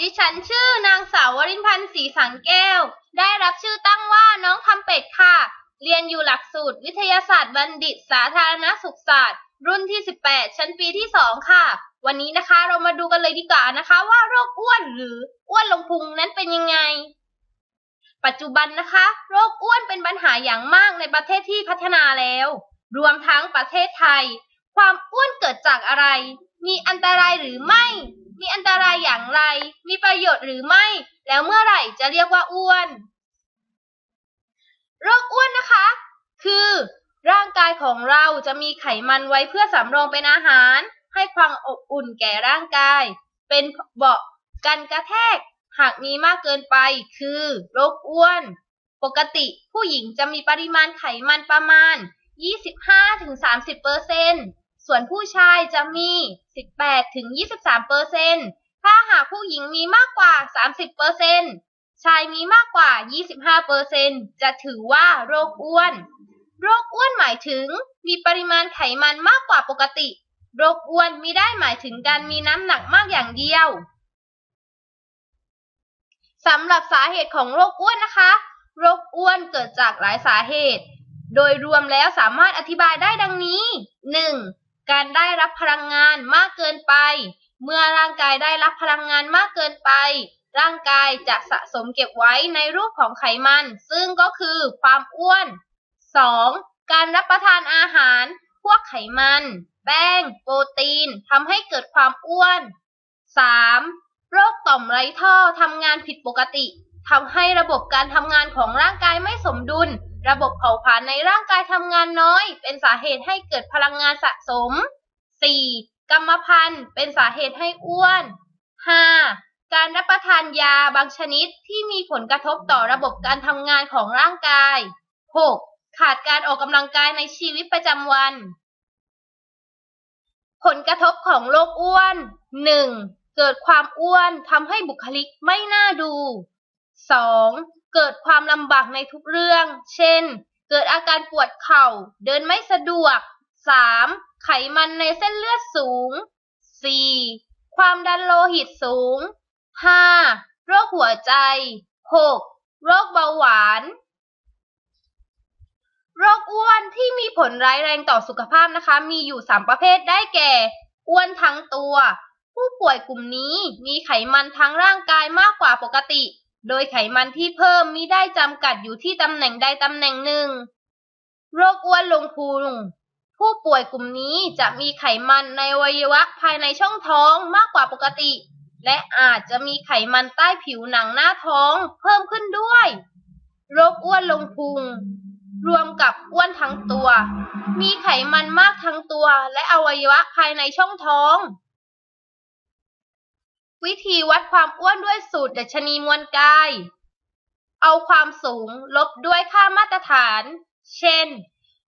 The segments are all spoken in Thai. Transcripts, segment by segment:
ดิฉันชื่อนางสาววรินพันธ์ศรีสังแก้ว ได้รับชื่อตั้งว่าน้องคำเป็ดค่ะ เรียนอยู่หลักสูตรวิทยาศาสตร์บัณฑิตสาธารณสุขศาสตร์ รุ่นที่ 18 ชั้นปีที่ 2 ค่ะ วันนี้นะคะเรามาดูกันเลยดีกว่านะคะว่าโรคอ้วนหรืออ้วนลงพุงนั้นเป็นยังไง ปัจจุบันนะคะ โรคอ้วนเป็นปัญหาอย่างมากในประเทศที่พัฒนาแล้ว รวมทั้งประเทศไทย ความอ้วนเกิดจากอะไร มีอันตรายหรือไม่ มีอันตรายอย่างไร มีประโยชน์หรือไม่ แล้วเมื่อไหร่จะเรียกว่าอ้วน โรคอ้วนนะคะ คือ ร่างกายของเราจะมีไขมันไว้เพื่อสำรองเป็นอาหาร ให้ความอบอุ่นแก่ร่างกาย เป็นเบาะกันกระแทก หากมีมากเกินไป คือโรคอ้วน ปกติผู้หญิงจะมีปริมาณไขมันประมาณ 25-30% ส่วนผู้ชายจะมี 18-23%ถ้าหากผู้หญิงมีมากกว่า 30%ชายมีมากกว่า 25%จะถือว่าโรคอ้วน โรคอ้วนหมายถึงมีปริมาณไขมันมากกว่าปกติ โรคอ้วนมิได้หมายถึงการมีน้ำหนักมากอย่างเดียวสำหรับสาเหตุของโรคอ้วนนะคะ โรคอ้วนเกิดจากหลายสาเหตุ โดยรวมแล้วสามารถอธิบายได้ดังนี้ 1. การได้รับพลังงานมากเกินไป เมื่อร่างกายได้รับพลังงานมากเกินไป ร่างกายจะสะสมเก็บไว้ในรูปของไขมัน ซึ่งก็คือความอ้วน 2. การรับประทานอาหาร พวกไขมัน แป้ง โปรตีนทำให้เกิดความอ้วน 3. โรคต่อมไรท่อทำงานผิดปกติทำให้ระบบการทำงานของร่างกายไม่สมดุล ระบบเผาผลาญในร่างกายทำงานน้อย เป็นสาเหตุให้เกิดพลังงานสะสม 4. กรรมพันธุ์เป็นสาเหตุให้อ้วน 5. การรับประทานยาบางชนิดที่มีผลกระทบต่อระบบการทำงานของร่างกาย 6. ขาดการออกกำลังกายในชีวิตประจำวัน ผลกระทบของโรคอ้วน 1. เกิดความอ้วนทำให้บุคลิกไม่น่าดู 2. เกิดความลำบากในทุกเรื่อง เช่น เกิดอาการปวดเข่า เดินไม่สะดวก 3. ไขมันในเส้นเลือดสูง 4. ความดันโลหิตสูง 5. โรคหัวใจ 6. โรคเบาหวาน โรคอ้วนที่มีผลร้ายแรงต่อสุขภาพนะคะ มีอยู่3ประเภทได้แก่ อ้วนทั้งตัว ผู้ป่วยกลุ่มนี้มีไขมันทั้งร่างกายมากกว่าปกติ โดยไขมันที่เพิ่มมิได้จำกัดอยู่ที่ตำแหน่งใดตำแหน่งหนึ่ง โรคอ้วนลงพุงผู้ป่วยกลุ่มนี้จะมีไขมันในอวัยวะภายในช่องท้องมากกว่าปกติ และอาจจะมีไขมันใต้ผิวหนังหน้าท้องเพิ่มขึ้นด้วย โรคอ้วนลงพุงรวมกับอ้วนทั้งตัว มีไขมันมากทั้งตัวและอวัยวะภายในช่องท้อง วิธีวัดความอ้วนด้วยสูตรดัชนีมวลกาย เอาความสูงลบด้วยค่ามาตรฐาน เช่น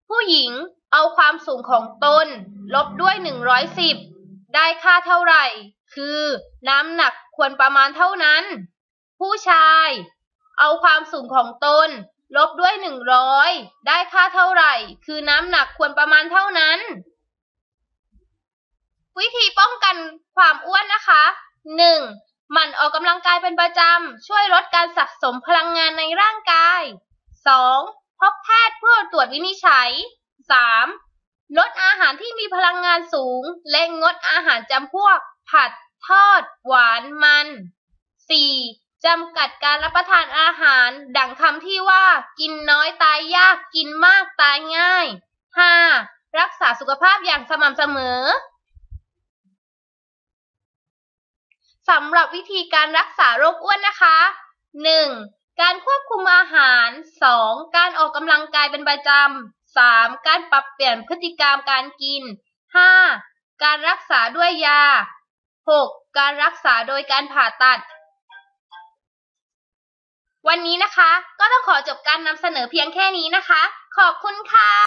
ผู้หญิงเอาความสูงของตนลบด้วย 110 ได้ค่าเท่าไหร่ คือน้ำหนักควรประมาณเท่านั้น ผู้ชาย เอาความสูงของตนลบด้วย 100 ได้ค่าเท่าไหร่ คือน้ำหนักควรประมาณเท่านั้น วิธีป้องกันความอ้วนนะคะ 1. หมั่นออกกำลังกายเป็นประจำ ช่วยลดการสะสมพลังงานในร่างกาย 2. พบแพทย์เพื่อตรวจวินิจฉัย 3. ลดอาหารที่มีพลังงานสูง และงดอาหารจำพวก ผัด ทอด หวานมัน 4. จำกัดการรับประทานอาหาร ดังคำที่ว่า กินน้อยตายยาก กินมากตายง่าย 5. รักษาสุขภาพอย่างสม่ำเสมอ สำหรับวิธีการรักษาโรคอ้วนนะคะ 1. การควบคุมอาหาร 2. การออกกำลังกายเป็นประจำ 3. การปรับเปลี่ยนพฤติกรรมการกิน 5. การรักษาด้วยยา 6. การรักษาโดยการผ่าตัด วันนี้นะคะ ก็ต้องขอจบการนำเสนอเพียงแค่นี้นะคะ ขอบคุณค่ะ